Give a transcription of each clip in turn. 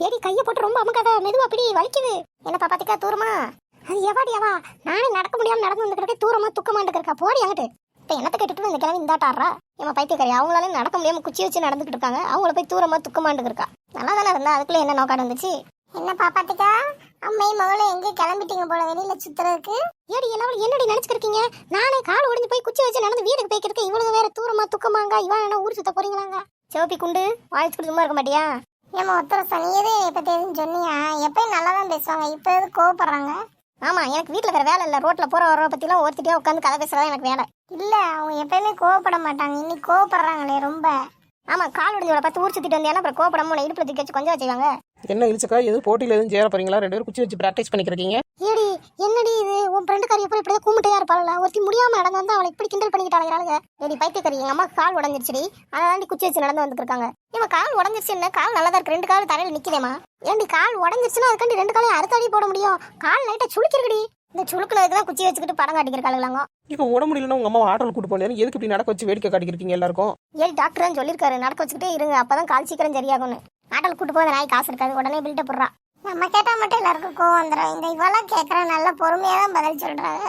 ஏடி கையை போட்டு ரொம்ப அமுக்காத மெதுவா பிடி வலிக்குது. என்ன பாப்பாத்திக்கா தூரமா? அது எவாடி எவா? நானே நடக்க முடியாம நடந்து வந்துக்கிட்டே தூரமா துக்கமாண்டு இருக்கா போடி அங்கிட்டு. இப்போ என்னத்தை கேட்டுட்டு இந்த கிழமை இந்தாட்டாடுறா ஏமா பைத்தியக்காரி அவங்களால நடக்க முடியாம குச்சி வச்சு நடந்துக்கிட்டு இருக்காங்க. அவங்கள போய் தூரமா துக்கமாண்டு இருக்கா நல்லா தானே இருந்தா அதுக்குள்ள என்ன நோக்காடு இருந்துச்சு என்ன பாப்பாத்துக்கா அம்மை மகளும் எங்க கிளம்பிட்டீங்க போல வெளியில சுத்துறதுக்கு. ஏடி எல்லாம் என்னடி நினைச்சுட்டு இருக்கீங்க நானே கால் ஒடிஞ்சு போய் குச்சி வச்சு நடந்து வீட்டுக்கு போய்க்கிறதுக்கு இவ்வளவு வேற தூரமா துக்கமாங்க. இவன் என்ன ஊர் சுத்த போறீங்களாங்க? சிவப்பி குண்டு வாய்ஸ் சும்மா இருக்க மாட்டியா? ஏமா உத்தர சனியதே பத்தி எதுவும் சொன்னியா? எப்பயும் நல்லா தான் பேசுவாங்க. இப்ப எது கோவப்படுறாங்க? ஆமா எனக்கு வீட்ல வேற வேலை இல்ல. ரோட்ல போற வர பத்திலாம் ஒருத்திட்டே உட்காந்து கதை பேசுறதா எனக்கு வேலை. இல்ல அவங்க எப்பயுமே கோவப்பட மாட்டாங்க. இன்னைக்கு கோவப்படுறாங்களே ரொம்ப. ஆமா கால் ஒடிஞ்சோட பத்து ஊர் சுத்திட்டு வந்தேன்னா அப்புறம் கோபப்படாம உன்னை இடுப்புல தூக்கி வச்சு கொஞ்சம் வச்சுக்காங்க என்ன இழிச்சக்கா? எதுவும் போட்டியில் எதுவும் சேர போறீங்களா? ரெண்டு பேரும் குச்சி வச்சு ப்ராக்டிஸ் பண்ணிக்கிறீங்க ஏடி என்னடி இது? உன் ஃப்ரெண்டு காரி எப்போ இப்படியே கூமிட்டையா இருப்பாளா ஒருத்தி முடியாம நடந்து வந்து அவளை இப்படி கிண்டல் பண்ணிக்கிட்டாளுங்க ஏடி பைத்தியக்காரி எங்க அம்மா கால் உடஞ்சிருச்சுடி. அதாண்டி குச்சி வச்சு நடந்து வந்துட்டு இருக்காங்க. இவன் கால் உடஞ்சிருச்சு என்ன? கால் நல்லா தான் இருக்கு. ரெண்டு கால் தரையில நிக்குதேமா ஏண்டி கால் உடஞ்சிருச்சுன்னா அதுக்காண்டி ரெண்டு காலையும் அறுத்தாடி போட முடியும். கால் லைட்டா சுளுக்கிருக்குடி. இந்த சுளுக்குனதுக்கு தான் குச்சி வச்சுக்கிட்டு படம் காட்டிக்கிறாளுங்க இப்போ உட முடியலன்னா உங்க அம்மா ஆட்டோல கூட்டு போனேன் எதுக்கு இப்படி நடக்க வச்சு வேடிக்கை காட்டிக்கிறீங்க எல்லாருக்கும்? ஏடி டாக்டர் சொல்லியிருக்காரு. நடக்க வச்சுக்கிட்டே இருங்க. அப்பதான் கால் சீக்கிரம் சரியாகும்னு. ஆட்டல் கூட்டு போய் நாய் காசு இருக்காது. உடனே பில்ட்ட போடுறா நம்ம கேட்டா மட்டும் எல்லாருக்கும் கோவம் வந்துடும் இந்த இவெல்லாம் கேக்குற நல்ல பொறுமையா தான் பதில் சொல்றாங்க.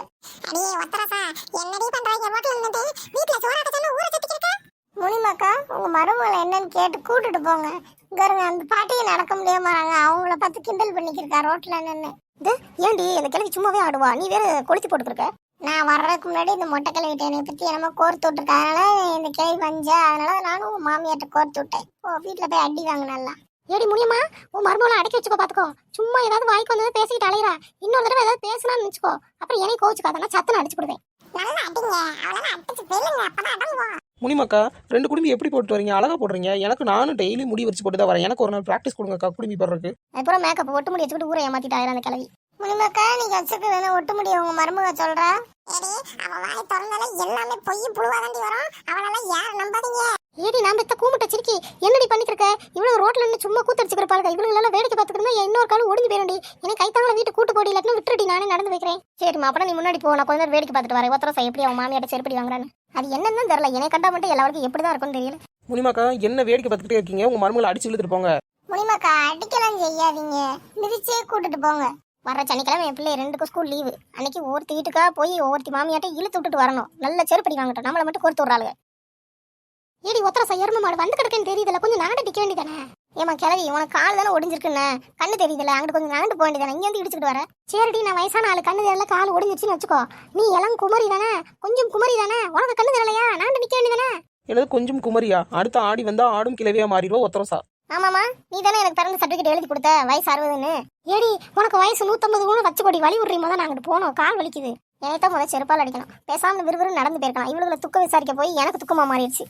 அடியே ஒத்தரசா. என்னடி பண்றாங்க ரோட்ல நின்னுட்டு. வீட்ல சோறாக்க சொன்ன ஊரை சுத்திக்கிட்டு முனிமாக்கா உங்க மருமகளை என்னன்னு கேட்டு கூட்டிட்டு போங்க. இங்க அந்த பாட்டியை நடக்க முடியாமறாங்க அவங்கள பார்த்து கிண்டல் பண்ணிக்கிருக்கா ரோட்ல நின்னு. இது ஏண்டி இந்த கிழவி சும்மாவே ஆடுவா? நீ வேற கொளுத்தி போட்டுருக்க நான் வர்றதுக்கு முன்னாடி இந்த மொட்டை கிளவிட்ட என்னை பத்தி என்னமோ கோர்த்து விட்டுருக்கா. அதனால இந்த கிளவி வந்தா அதனால நானும் உங்க மாமியார்ட்ட கோர்த்து விட்டேன். ஓ வீட்டுல போய் அடி வாங்க நல்லா ஏடி முடியுமா உன் மருமகளை அடக்கி வச்சுக்கோ பாத்துக்கோ. சும்மா ஏதாவது வாய்க்கு வந்தது பேசிக்கிட்டு அலையிறா. இன்னொரு தடவை ஏதாவது பேசினான்னு நினைச்சுக்கோ. அப்புறம் என்னை கோச்சுக்காதனா சத்தனை அடிச்சு போடுவேன். நல்லா அடிங்க. அவளால அடிச்சு வெல்லுங்க. அப்பதான் அடங்குவோம். முனிமாக்கா ரெண்டு குடும்பி எப்படி போட்டு வரீங்க? அழகா போடுறீங்க. எனக்கு நானும் டெய்லி முடி வச்சு போட்டு தான் வரேன். எனக்கு ஒரு நாள் ப்ராக்டிஸ் கொடுங்கக்கா குடுமி போடுறதுக்கு. அப்புறம் மேக்கப் ஒட்டு முடி வச்சுக்கிட்டு ஊரை ஏமாத்திட்டாயிரம் அந்த கிழவி. முனிமக்கா நீங்க வச்சிருக்க ஒட்டு முடியும் உங்க மருமக சொல்றா? ஏடி அவ வாய் திறந்தால எல்லாமே பொய் புழுவா தாண்டி வரும். அவளால யார் நம்பாதீங்க? ஏடி நான் பெத்த கூமுட்ட சிரிக்கி என்னடி இருக்க இவ்வளவு ரோட்ல நின்று சும்மா கூத்தடிச்சுக்கிறப்பாளுங்க இவ்வளவு எல்லாம் வேடிக்கை பார்த்துக்கிட்டு இருந்தா இன்னொரு காலம் ஒடிஞ்சு போயிடும்டி எனக்கு கைத்தாங்கள வீட்டு கூட்டு போடி இல்லாட்டினா விட்டுடி நானே நடந்து வைக்கிறேன். சரிம்மா அப்புறம் நீ முன்னாடி போ. நான் கொஞ்ச நேரம் வேடிக்கை பார்த்துட்டு வரேன். ஒத்தரம் எப்படி அவன் மாமியாட்ட செருப்படி வாங்குறான்னு. அது என்னன்னு தெரியல. என்னை கண்டா மட்டும் எல்லாருக்கும் எப்படி தான் இருக்கும்னு தெரியல. முனிமாக்கா என்ன வேடிக்கை பார்த்துக்கிட்டே இருக்கீங்க? உங்க மருமகளை அடிச்சு இழுத்துட்டு போங்க. முனிமக்கா அடிக்கலாம் செய்யாதீங்க. மிதிச்சே கூட்டிட்டு போங்க. வர சனிக்கிழமை என் பிள்ளை ரெண்டுக்கும் ஸ்கூல் லீவு அன்னைக்கு ஒருத்தி வீட்டுக்கா போய் ஒருத்தி மாமியாட்ட இழுத்து விட்டுட்டு வரணும். நல்ல செருப்படி வாங்கட்டும். நம்மளை மட்டும் கோர்த்து விட்றாளுங்க. ஏடி ஒத்தர செய்யறமா மாடு வந்து கிடக்குன்னு தெரியுதுல. டிக்க வேண்டியதானே? ஏமா கிளவி உனக்கு கால் தானே ஒடிஞ்சிருக்குன்னு? கண்ணு தெரியுதுல அங்கிட்டு கொஞ்சம் நகண்டு போக வேண்டியதானே? இங்க வந்து இடிச்சுட்டு வர சரிடி நான் வயசான ஆளு கண்ணு தெரியல கால் ஒடிஞ்சிருச்சுன்னு வச்சுக்கோ. நீ இளம் குமரி தானே? கொஞ்சம் குமரி தானே? உனக்கு கண்ணு தெரியலையா? நாண்டு நிக்க வேண்டியதானே? எனது கொஞ்சம் குமரியா? அடுத்த ஆடி வந்தா ஆடும் கிளவியா மாறிடுவோம் ஒத்தரசா ஆமாமா நீ தானே எனக்கு பிறந்த சர்டிஃபிகேட் எழுதி கொடுத்த வயசு அறுபதுன்னு. ஏடி உனக்கு வயசு நூத்தம்பது கூட வச்சு கொடி வழி விடுறீங்க தான் நாங்கிட்டு போனோம் கால் வலிக்குது. என்னைத்தான் முதல்ல செருப்பால் அடிக்கணும். பேசாம விறுவிறு நடந்து போயிருக்கலாம். இவ்வளவு துக்க விசாரிக்க போய் எனக்கு துக்கமா மாறிடுச்சு.